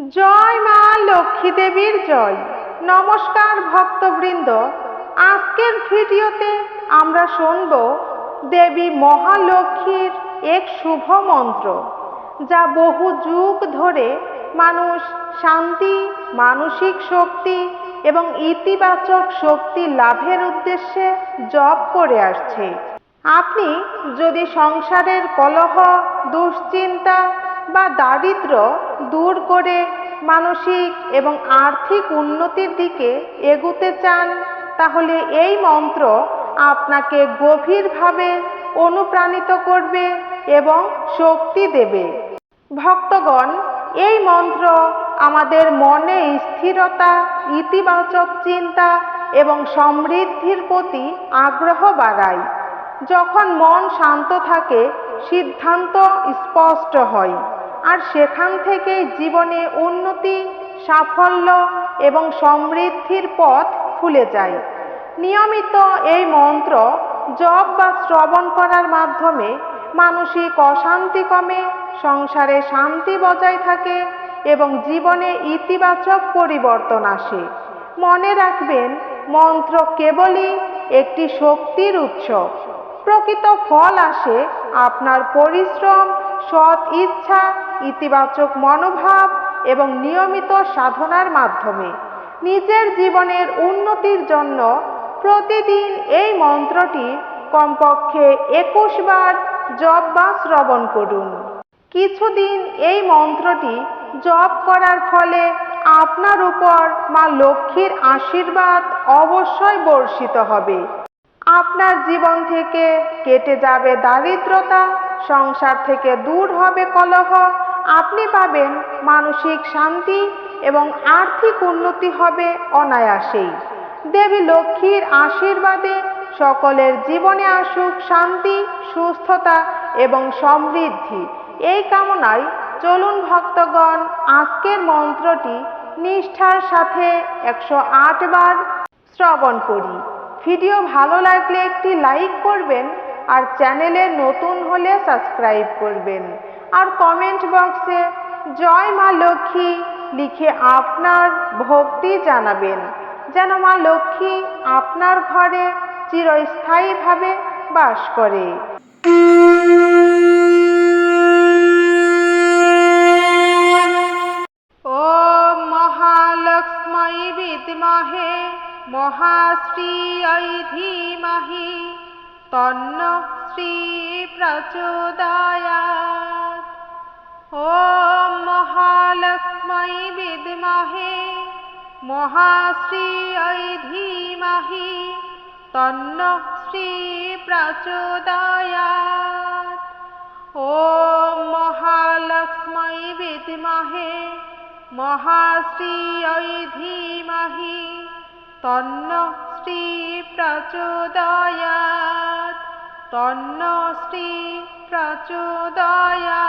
জয় মা লক্ষ্মী দেবীর জয়। নমস্কার ভক্তবৃন্দ। আজকের ভিডিওতে আমরা শুনব দেবী মহালক্ষ্মীর এক শুভ মন্ত্র, যা বহু যুগ ধরে মানুষ শান্তি, মানসিক শক্তি এবং ইতিবাচক শক্তি লাভের উদ্দেশ্যে জপ করে আসছে। আপনি যদি সংসারের কলহ, দুশ্চিন্তা বা দারিদ্র দূর করে মানসিক এবং আর্থিক উন্নতির দিকে এগুতে চান, তাহলে এই মন্ত্র আপনাকে গভীরভাবে অনুপ্রাণিত করবে এবং শক্তি দেবে। ভক্তগণ, এই মন্ত্র আমাদের মনে স্থিরতা, ইতিবাচক চিন্তা এবং সমৃদ্ধির প্রতি আগ্রহ বাড়ায়। যখন মন শান্ত থাকে, সিদ্ধান্ত স্পষ্ট হয়। আর সেখান থেকে জীবনে উন্নতি, সাফল্য এবং সমৃদ্ধির পথ খুলে যায়। নিয়মিত এই মন্ত্র জপ বা শ্রবণ করার মাধ্যমে মানসিক অশান্তি কমে, সংসারে শান্তি বজায় থাকে এবং জীবনে ইতিবাচক পরিবর্তন আসে। মনে রাখবেন, মন্ত্র কেবলই একটি শক্তির উৎস। প্রকৃত ফল আসে আপনার পরিশ্রম, সৎ ইচ্ছা ইতিবাচক মনোভাব এবং নিয়মিত সাধনার মাধ্যমে নিজের জীবনের উন্নতির জন্য প্রতিদিন এই মন্ত্রটি কমপক্ষে একুশ বার জপ বা শ্রবণ করুন। কিছুদিন এই মন্ত্রটি জপ করার ফলে আপনার উপর মা লক্ষ্মীর আশীর্বাদ অবশ্যই বর্ষিত হবে। আপনার জীবন থেকে কেটে যাবে দারিদ্রতা, সংসার থেকে দূর হবে কলহ আপনি পাবেন মানসিক শান্তি এবং আর্থিক উন্নতি হবে অনায়াসেই। দেবী লক্ষ্মীর আশীর্বাদে সকলের জীবনে আসুক শান্তি, সুস্থতা এবং সমৃদ্ধি। এই কামনায় চলুন ভক্তগণ, আজকের মন্ত্রটি নিষ্ঠার সাথে একশো আট বার শ্রবণ করি। ভিডিও ভালো লাগলে একটি লাইক করবেন আর চ্যানেলে নতুন হলে সাবস্ক্রাইব করবেন। আর কমেন্ট বক্সে জয় মা লক্ষ্মী লিখে আপনার ভক্তি জানাবেন। যেন মা লক্ষ্মী আপনার ঘরে চিরস্থায়ীভাবে বাস করে। ও মহালক্ষ্মী বিদ্মহে, মহাশ্রী ধীমহি, তন্ন শ্রী প্রচোদয়া ॐ महालक्ष्मै विद्महे महाश्रियै धीमहि तन्नो श्री प्रचोदयात् ॐ महालक्ष्मै विद्महे महाश्रियै धीमहि तन्नो श्री प्रचोदयात् तन्नो श्री प्रचोदयात्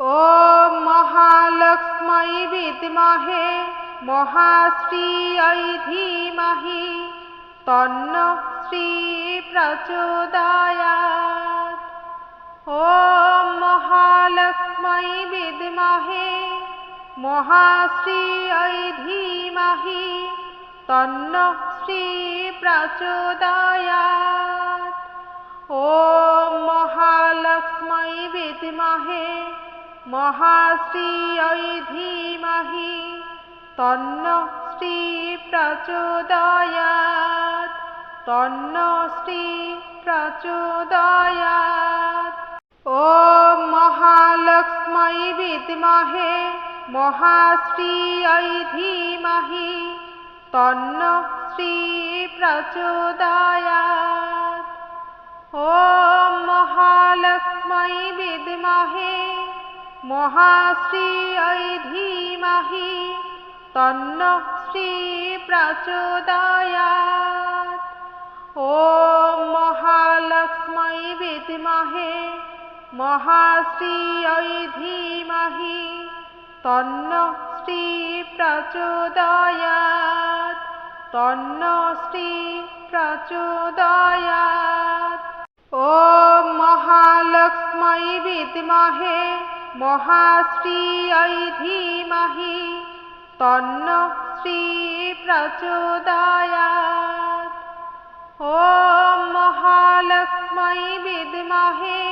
ॐ महालक्ष्मै विद्महे महाश्रियै धीमहि, तन्नो श्री प्रचोदयात्। ॐ महालक्ष्मै विद्महे महाश्रियै धीमहि, तन्नो श्री प्रचोदयात्। ॐ महालक्ष्मै विद्महे महाश्रियै धीमहि तन्नो श्री प्रचोदयात् तन्नो श्री प्रचोदयात् ॐ महालक्ष्मै विद्महे महाश्रियै धीमहि तन्नो श्री प्रचोदयात् ॐ महालक्ष्मै विद्महे মহাশ্রীয় ধীমাহি, তন্ন শ্রী প্রচোদয়াত। ওম মহালক্ষ্মী বিদ্মহে মহাশ্রীয় ধীমাহি, তন্ন শ্রী প্রচোদয়াত। তন্ন শ্রী প্রচোদয়াত। ওম মহালক্ষ্মী বিদ্মহে মহাশ্রীয় ধীমহি, তন্ন শ্রী প্রচোদয়াৎ ॐ মহালক্ষ্মী বিদ্মহে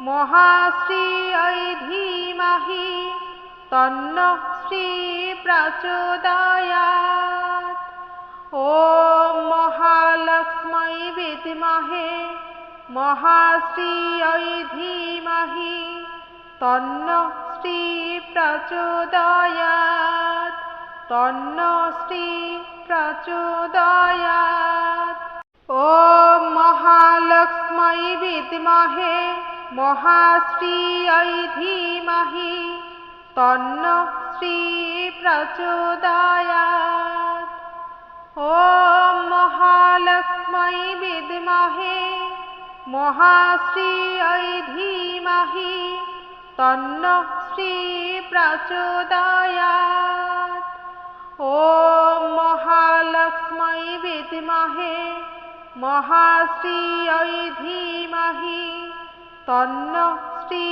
মহাশ্রীয় ধীমহি, তন্ন শ্রী প্রচোদয়াৎ ॐ মহালক্ষ্মী বিদ্মহে মহাশ্রীয় ধীমহি তন্ন শ্রী প্রচোদয়াত। তন্ন শ্রী প্রচোদয়াত। ও মহালক্ষ্মী বিদ্মহে মহাশ্রীয়ৈ ধীমহি। তন্ন শ্রী প্রচোদয়াত। ও মহালক্ষ্মী বিদ্মহে মহাশ্রীয়ৈ ধীমহি। तन्न श्री प्रचोदयात् ॐ महालक्ष्मै विद्महे महाश्रियै धीमहि तन्न श्री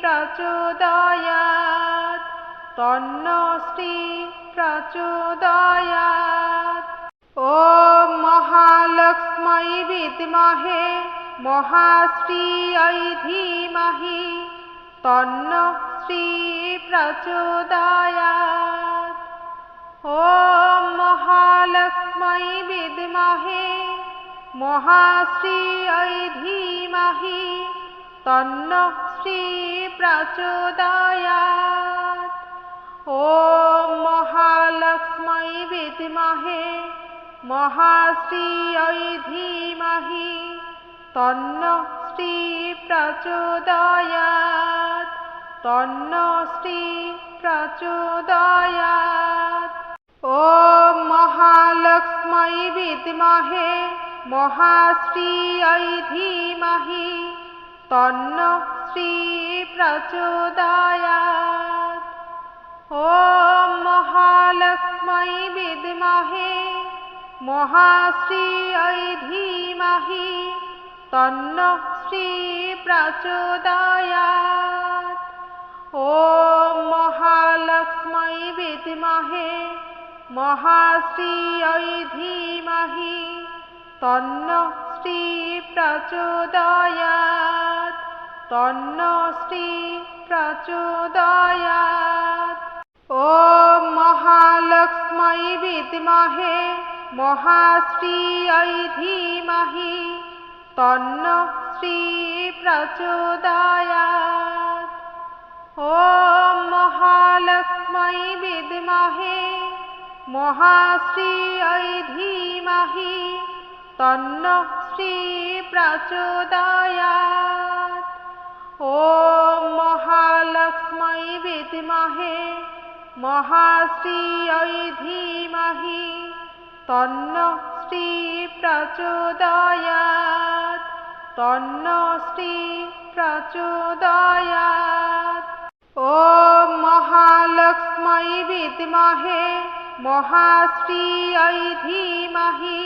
प्रचोदयात् तन्न श्री प्रचोदयात् ॐ महालक्ष्मै विद्महे महाश्रियै धीमहि तन्न श्री प्रचोदयात् ॐ महालक्ष्मै विद्महे महाश्रियै धीमहि तन्न श्री प्रचोदयात् ॐ महालक्ष्मै विद्महे महाश्रियै धीमहि तन्न श्री प्रचोदयात् तन्न श्री प्रचोदयात् ॐ महालक्ष्मै विद्महे महाश्रियै धीमहि तन्न श्री प्रचोदयात् ॐ महालक्ष्मै विद्महे महाश्रियै धीमहि तन्न श्री प्रचोदयात् ॐ महालक्ष्मै विद्महे महाश्रियै धीमहि तन्न श्री प्रचोदयात् तन्न श्री प्रचोदयात् ॐ महालक्ष्मै विद्महे महाश्रियै धीमहि तन्न श्री प्रचोदयात् ॐ महालक्ष्मै विद्महे महाश्रियै धीमहि तन्न श्री प्रचोदयात् ॐ महालक्ष्मै विद्महे महाश्रियै धीमहि तन्न श्री प्रचोदयात् तन्न श्री प्रचोदयात् ॐ महालक्ष्मै विद्महे महाश्रियै धीमहि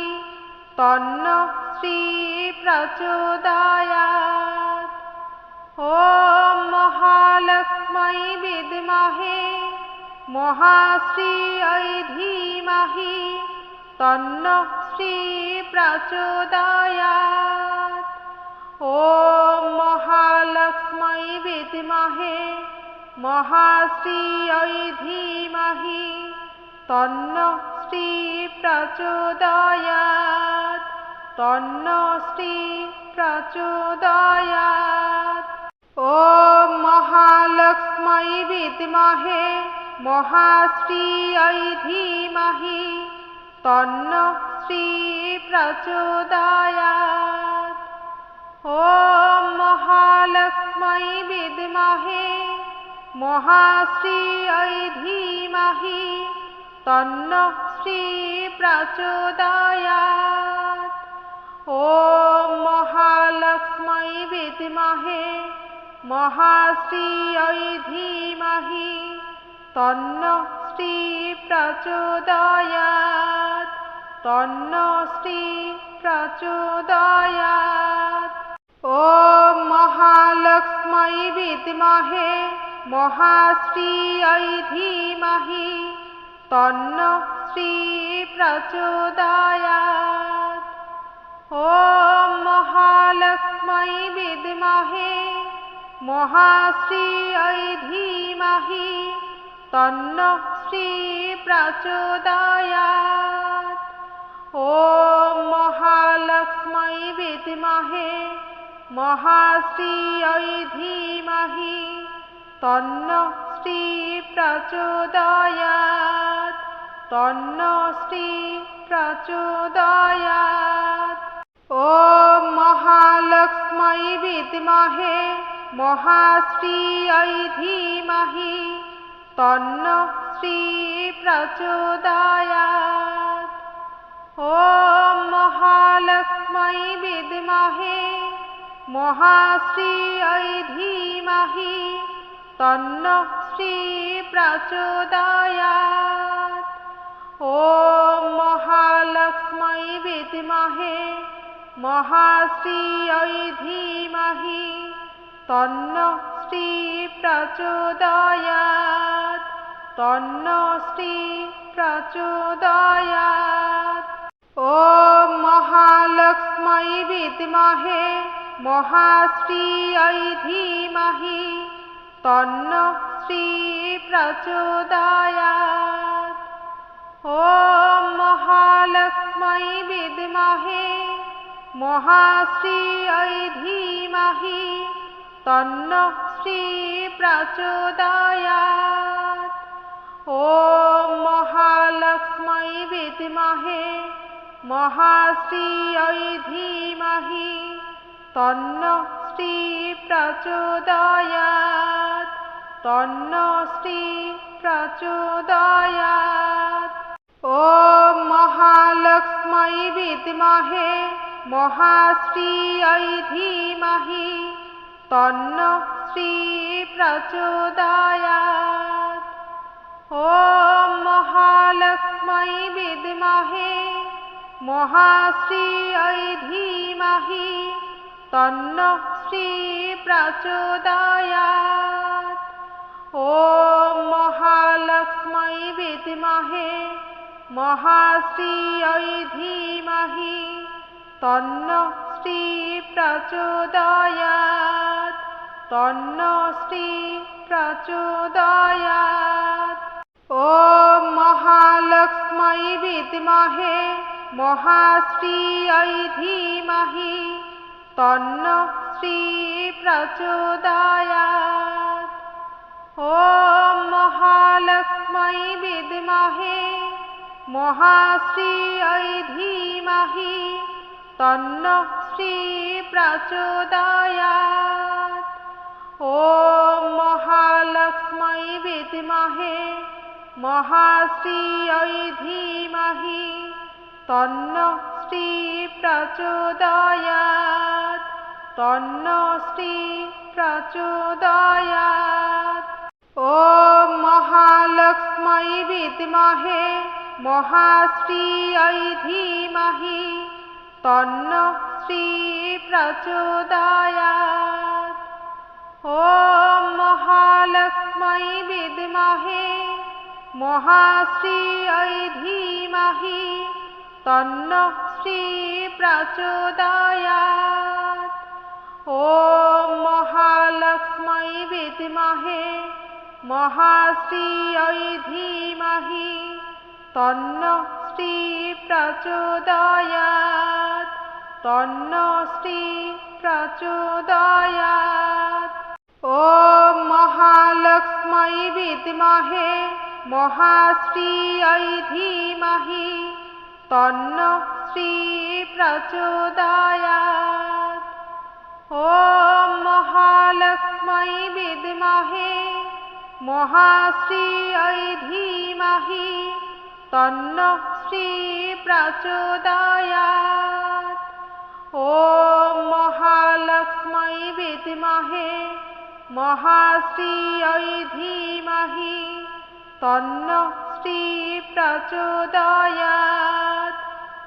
तन्न श्री प्रचोदयात् ॐ महालक्ष्मै विद्महे महाश्रियै धीमहि तन्न श्री प्रचोदयात् ॐ महालक्ष्मै विद्महे महाश्रियै धीमहि तन्न श्री प्रचोदयात् तन्न श्री प्रचोदयात् ॐ महालक्ष्मै विद्महे महाश्रियै धीमहि तन्न श्री प्रचोदयात् ॐ महालक्ष्मै विद्महे মহাশ্রী ধীমাহি, তন্ন শ্রী প্রচোদয়াত। ॐ মহালক্ষ্মী বিদ্মহে, মহাশ্রী ধীমহি, তন্ন শ্রী প্রচোদয়াত। তন্ন শ্রী প্রচোদয়াত। ॐ মহালক্ষ্মী বিদ্মহে মহাশ্রীয়ৈ ধীমহি, তন্ন শ্রীপ্রচোদয়াৎ ॐ মহালক্ষ্মী বিদ্মহে মহাশ্রীয়ৈ ধীমহি, তন্ন শ্রীপ্রচোদয়াৎ ॐ মহালক্ষ্মী বিদ্মহে মহাশ্রীয়ৈ ধীমহি तन्नो श्री प्रचोदयात् तन्नो श्री प्रचोदयात् ॐ महालक्ष्मै विद्महे महाश्रियै धीमहि तन्नो श्री प्रचोदयात् ॐ महालक्ष्मै विद्महे महाश्रियै धीमहि तन्नो श्री प्रचोदयात् ॐ महालक्ष्मै विद्महे महाश्रियै धीमहि तन्नो श्री प्रचोदयात् तन्नो श्री प्रचोदयात् ॐ महालक्ष्मै विद्महे महाश्रियै धीमहि तन्नो श्री प्रचोदयात् ॐ महालक्ष्मै विद्महे महाश्रियै धीमहि तन्नो श्री प्रचोदयात् ॐ महालक्ष्मै विद्महे महाश्रियै धीमहि तन्नो श्री प्रचोदयात् तन्नो श्री प्रचोदयात् ॐ महालक्ष्मै विद्महे महाश्रियै धीमहि तन्नो श्री प्रचोदयात् ॐ महालक्ष्मै विद्महे महाश्रियै धीमहि तन्नो श्री प्रचोदयात् ॐ महालक्ष्मै विद्महे महाश्रियै धीमहि तन्नो श्री प्रचोदयात् तन्नो श्री प्रचोदयात् ॐ महालक्ष्मै विद्महे महाश्रियै धीमहि तन्नो श्री प्रचोदयात् ॐ महालक्ष्मै विद्महे महाश्रियै धीमहि तन्नो श्री प्रचोदयात् ॐ महालक्ष्मै विद्महे महाश्रियै धीमहि तन्नो श्री प्रचोदयात् तन्नो श्री प्रचोदयात् ॐ महालक्ष्मै विद्महे महाश्रियै धीमहि तन्नो श्री प्रचोदयात् ॐ महालक्ष्मै विद्महे महाश्रियै धीमहि तन्नो श्री प्रचोदयात् ॐ महालक्ष्मै विद्महे महाश्रियै धीमहि तन्नो श्री प्रचोदयात् तन्नो श्री प्रचोदयात् ॐ महालक्ष्मै विद्महे महाश्रियै धीमहि तन्नो श्री प्रचोदयात् ॐ महालक्ष्मै মহাশ্রী ধীমাহি, তন্ন শ্রী প্রচোদয়াত। ॐ মহালক্ষ্মী বিদ্মহে, মহাশ্রী ধীমহি, তন্ন শ্রী প্রচোদয়াত।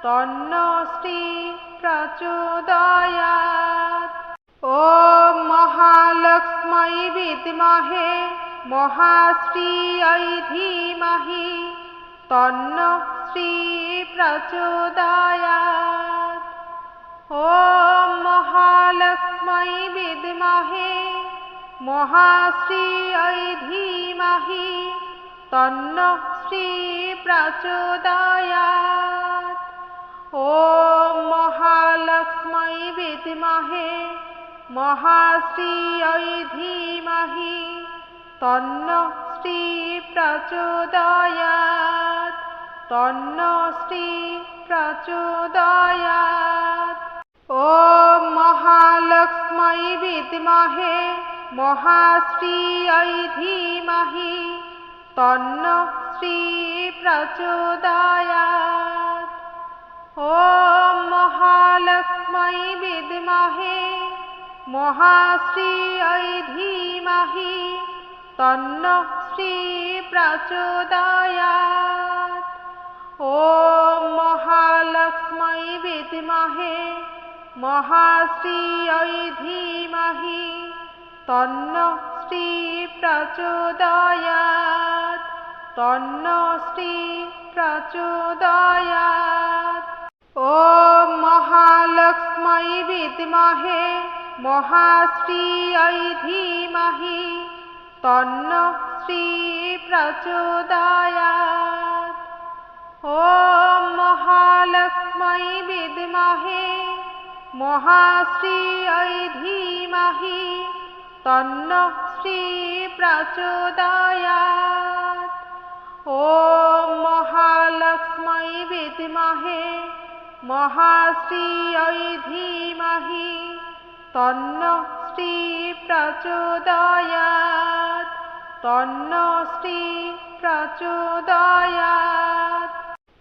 তন্ন শ্রী প্রচোদয়াত। ॐ মহালক্ষ্মী বিদ্মহে महाश्रियै धीमहि তন্ন শ্রী প্রচোদয়াৎ ॐ महालक्ष्मै विद्महे महाश्रियै धीमहि तन्न श्री प्रचोदयात् ॐ महालक्ष्मै विद्महे महाश्रियै धीमहि তন্ন শ্রী প্রচোদয়াত। তন্ন শ্রী প্রচোদয়াত। ও মহালক্ষ্মী বিদ্মহে মহাশ্রীয়ৈ ধীমহি। তন্ন শ্রী প্রচোদয়াত। ও মহালক্ষ্মী বিদ্মহে মহাশ্রীয়ৈ ধীমহি। तन्न श्री प्रचोदयात् ॐ महालक्ष्मै विद्महे महाश्रियै धीमहि तन्न श्री प्रचोदयात् तन्न श्री प्रचोदयात् ॐ महालक्ष्मै विद्महे महाश्रियै धीमहि तन्न श्री प्रचोदयात् ॐ महालक्ष्मै विद्महे महाश्रियै धीमहि तन्न श्री प्रचोदयात् ॐ महालक्ष्मै विद्महे महाश्रियै धीमहि तन्न श्री प्रचोदयात् तन्न श्री प्रचोदयात्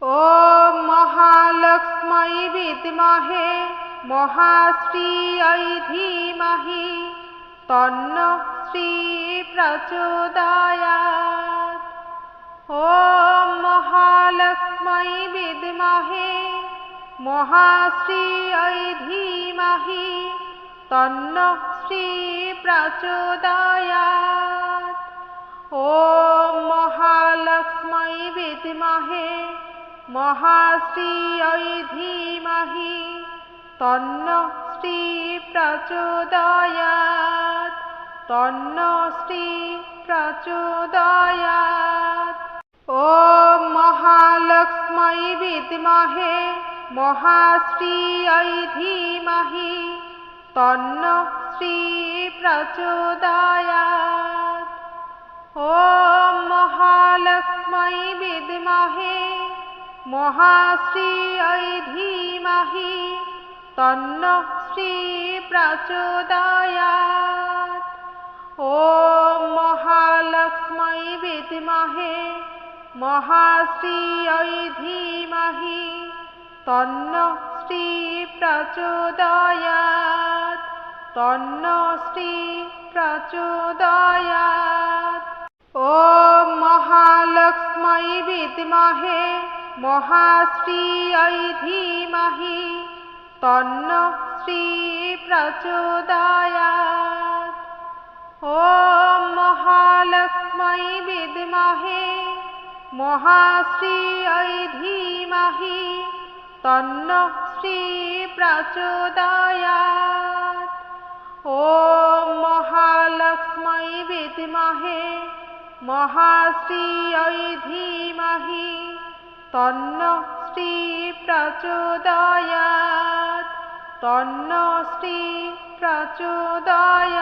ॐ महालक्ष्मै विद्महे महाश्रियै धीमहि तन्न श्री प्रचोदयात् ॐ महालक्ष्मै विद्महे महाश्रियै धीमहि तन्न শ্রী প্রচোদয়াত। ও মহালক্ষ্মী বিদমহে, মহাশ্রী ঐ ধীমহি, তন্ন শ্রী প্রচোদয়াত, তন্ন শ্রী প্রচোদয়াত। ও মহালক্ষ্মী বিদমহে, মহাশ্রী ঐ ধীমহি, তন্ন प्रचोदयात् ॐ महालक्ष्मै विद्महे महाश्रियै धीमहि तन्न श्री प्रचोदयात् ॐ महालक्ष्मै विद्महे महाश्रियै धीमहि तन्न श्री प्रचोदयात् तन्न श्री प्रचोदयात् ॐ महालक्ष्मै विद्महे महाश्रियै धीमहि तन्न श्री प्रचोदयात् ॐ महालक्ष्मै विद्महे महाश्रियै धीमहि तन्न श्री प्रचोदयात् ॐ महालक्ष्मै विद्महे महाश्रियै धीमहि तन्न श्री प्रचोदयात् तन्न श्री प्रचोदयात्